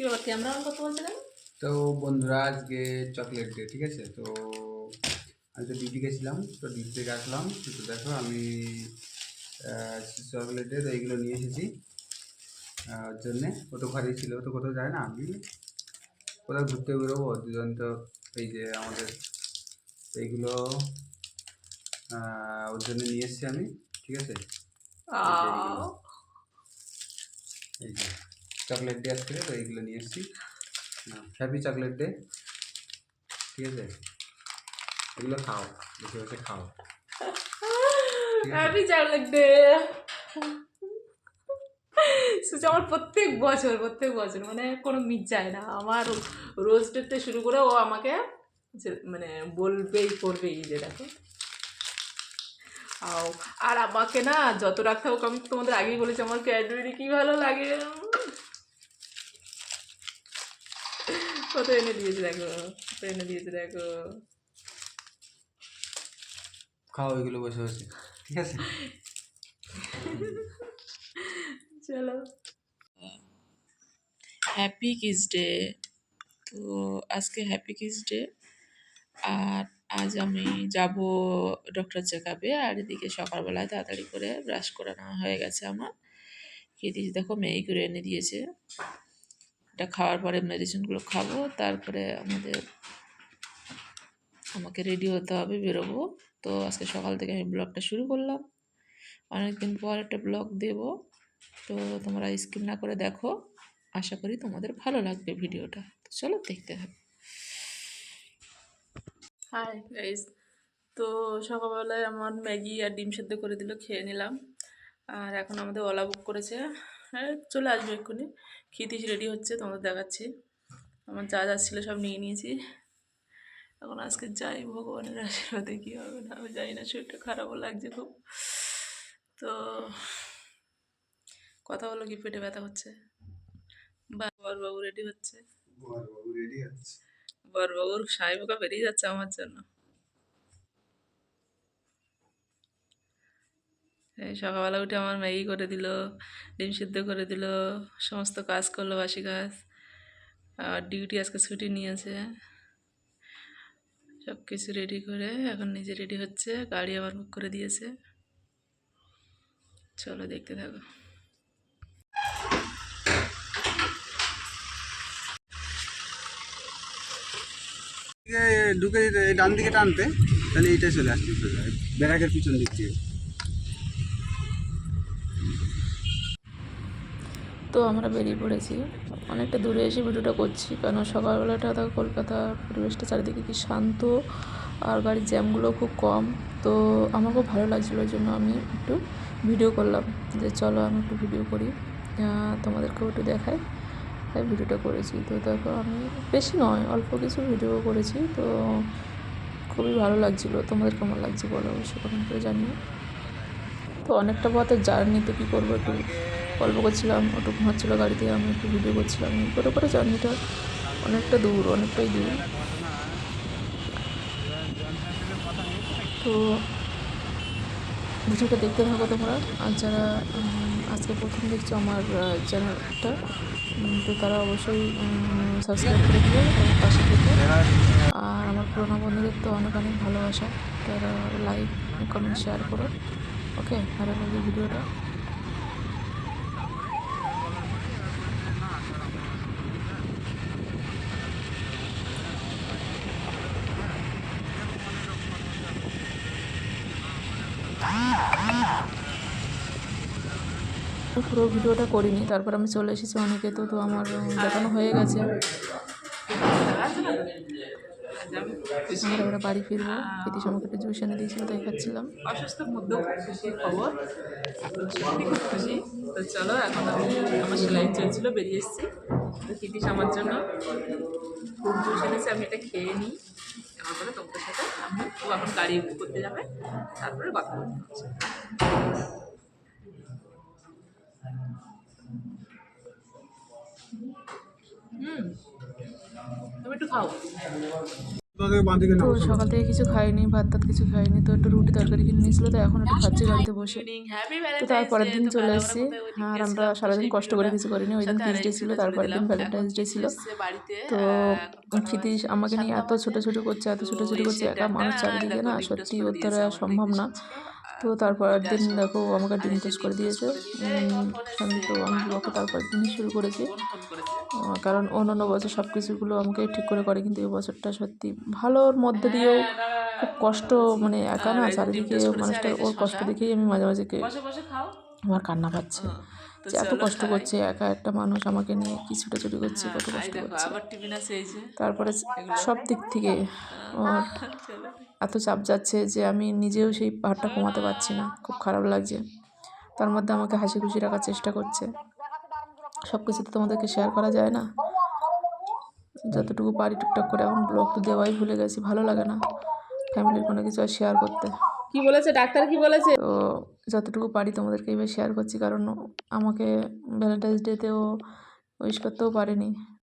কি ব্যাপার camera on করতে তো বন্ধুরা আজকে চকলেট ডে ঠিক আছে? তো আমি তো ডিউটি গেছিলাম তো ডিউটি থেকে আসলাম। তো দেখো আমি চকলেট ডে তো এইগুলো নিয়ে এসেছি। ওর জন্যে ও তো ঘরেই ছিল ও তো কোথাও যায় না আমি কোথাও ঘুরতে বেরোবো দুজন তো এই যে আমাদের এইগুলো ওর জন্য নিয়ে এসেছি আমি ঠিক আছে? এই যে। চকলেট ডে আসছে তো এইগুলো নিয়ে এসেছি। হ্যাপি চকলেট ডে ঠিক আছে? এগুলো খাও বসে বসে খাও। হ্যাপি চকলেট ডে সুচ আমার প্রত্যেক বছর প্রত্যেক বছর মানে কোনো মিট যায় না। আমার রোজ ডেতে শুরু করে ও আমাকে মানে বলবেই, করবেই যে, দেখো। আর আমাকে না যত রাখতে হোক, আমি তোমাদের আগেই বলেছি, আমার ক্যাডবেরি কি ভালো লাগে। কত এনে দিয়েছে দেখো কত এনে দিয়েছে দেখো। খাও এগুলো বসে বসে ঠিক আছে? চলো। হ্যাপি কিস ডে তো আজকে হ্যাপি কিস ডে আর আজ আমি যাব ডক্টর চেকআপে আর এদিকে সকালবেলায় তাড়াতাড়ি করে ব্রাশ করে নেওয়া হয়ে গেছে আমার। খেয়ে দিয়েছি দেখো মেয়ে করে এনে দিয়েছে। এটা খাওয়ার পরে মেডিসিনগুলো খাব, তারপরে আমাদের, আমাকে রেডি হতে হবে বেরোবো। তো আজকে সকাল থেকে আমি ব্লগটা শুরু করলাম। অনেকদিন পর একটা ব্লগ দেবো। তো তোমরা স্কিপ না করে দেখো। আশা করি তোমাদের ভালো লাগবে ভিডিওটা। তো চলো দেখতে হবে হাই গাইস তো সকালবেলায় আমার ম্যাগি আর ডিম সেদ্ধ করে দিল, খেয়ে নিলাম। আর এখন আমাদের ওলা বুক করেছে। হ্যাঁ চলে আসবে এক্ষুনি। খিতিস রেডি হচ্ছে তোমাদের দেখাচ্ছি। আমার যা যা ছিল সব নিয়ে নিয়েছি। এখন আজকে যাই ভগবানের আশীর্বাদে কী হবে না আমি জানি না শরীরটা খারাপও লাগছে খুব। তো কথা বলো কি পেটে ব্যথা হচ্ছে? বরবাবু রেডি হচ্ছে। বাবু রেডি আছে। বরবাবুর সাহেবকা বেরিয়ে যাচ্ছে আমার জন্য। সকালবেলা উঠে আমার ম্যাগি করে দিল, ডিম সিদ্ধ করে দিল, সমস্ত কাজ করল বাসি কাজ, আর ডিউটি আজকে ছুটি নিয়েছে। সব কিছু রেডি করে এখন নিজে রেডি হচ্ছে, গাড়ি আবার বুক করে দিয়েছে। চলো দেখতে থাকো। ঢুকে ডান দিকে টানতে, তাহলে এইটাই চলে আসছে। ব্যারাকের পিছন দিক থেকে তো আমরা বেরিয়ে পড়েছি। অনেকটা দূরে এসে ভিডিওটা করছি, কারণ সকালবেলাটা তো কলকাতা পরিবেশটা চারিদিকে কি শান্ত আর গাড়ির জ্যামগুলো খুব কম। তো আমার খুব ভালো লাগছিল জন্য আমি একটু ভিডিও করলাম যে চলো আমি একটু ভিডিও করি তোমাদেরকেও একটু দেখাই। তাই ভিডিওটা করেছি। তো দেখো আমি বেশি নয়, অল্প কিছু ভিডিও করেছি। তো খুবই ভালো লাগছিল। তোমাদের কেমন লাগছে বলো অবশ্যই কমেন্ট করে জানিও। তো অনেকটা পথে জার্নি তো কী করব একটু গল্প করছিলাম একটু ঘুমাচ্ছিলো গাড়িতে, আমি একটু ভিডিও করছিলাম। করে করে জার্নিটা অনেকটা দূর, অনেকটাই দূর। তো ভিডিওটা দেখতে থাকো তোমরা। আর যারা আজকে প্রথম দেখছ আমার চ্যানেলটা তো তারা অবশ্যই সাবস্ক্রাইব করে দিও পাশে থেকে। আর আমার পুরোনো বন্ধুদের তো অনেক অনেক ভালোবাসা। তারা লাইক কমেন্ট শেয়ার করো। ওকে ভালো লাগবে ভিডিওটা। পুরো ভিডিওটা করিনি, তারপর আমি চলে এসেছি অনেকে তো তো আমার দেখানো হয়ে গেছে। আমরা বাড়ি ফিরবো। প্রীতি আমাকে একটা জুস এনে দিয়েছিল, তাই খাচ্ছিলাম। অসুস্থর মধ্যেও খুশি খবর। সত্যি খুব খুশি। তো চলো, এখন আমি আমার সেলাই চলছিল বেরিয়ে এসেছি। তো কিটিস আমার জন্য খুব জুস এনেছে, আমি এটা খেয়ে নিই। তারপরে তোমাদের সাথে। আমি ও এখন গাড়ি বুক করতে যাবে, তারপরে কথা বলতে হুম, তুমি একটু খাও। সকাল থেকে কিছু খাইনি ভাত টাত কিছু খাইনি তো একটু রুটি তরকারি কিনে নিয়েছিল তো এখন একটু খাচ্ছি বাড়িতে বসে। তো তারপরের দিন চলে এসেছি। আর আমরা সারাদিন কষ্ট করে কিছু করিনি ওই দিন ফিস ডে ছিল তারপরের দিন ভ্যালেন্টাইন্স ডে ছিল। তো ক্ষিতি আমাকে নিয়ে এত ছোটো ছোটো করছে এত ছোটো ছোটো করছে একা মানুষ চারিদিকে না সত্যি ওর দ্বারা সম্ভব না। তো তারপর দিন দেখো আমাকে ডিম টেস্ট করে দিয়েছে। আমি তো আমি ওকে তারপর দিন শুরু করেছি। কারণ অন্যান্য বছর সব কিছুগুলো আমাকে ঠিক করে করে কিন্তু এই বছরটা সত্যি ভালোর মধ্যে দিয়েও খুব কষ্ট মানে একা না চারিদিকে মানুষটা ওর কষ্ট দেখেই আমি মাঝে মাঝে আমার কান্না পাচ্ছে। যে এত কষ্ট করছে একা একটা মানুষ আমাকে নিয়ে কি ছুটোছুটি করছে কত কষ্ট করছে। তারপরে সব দিক থেকে চলো। এত চাপ যাচ্ছে যে আমি নিজেও সেই পাহাড়টা কমাতে পারছি না খুব খারাপ লাগছে। তার মধ্যে আমাকে হাসি খুশি রাখার চেষ্টা করছে। সব কিছু তো তোমাদেরকে শেয়ার করা যায় না। যতটুকু পারি টুকটাক করে এখন ব্লগ তো দেওয়াই ভুলে গেছি ভালো লাগে না। ফ্যামিলির কোনো কিছু আর শেয়ার করতে। কি বলেছে? ডাক্তার কি বলেছে? তো যতটুকু পারি তোমাদেরকে এবার শেয়ার করছি, কারণ আমাকে ভ্যালেন্টাইন্স ডেতেও উইশ করতেও পারেনি।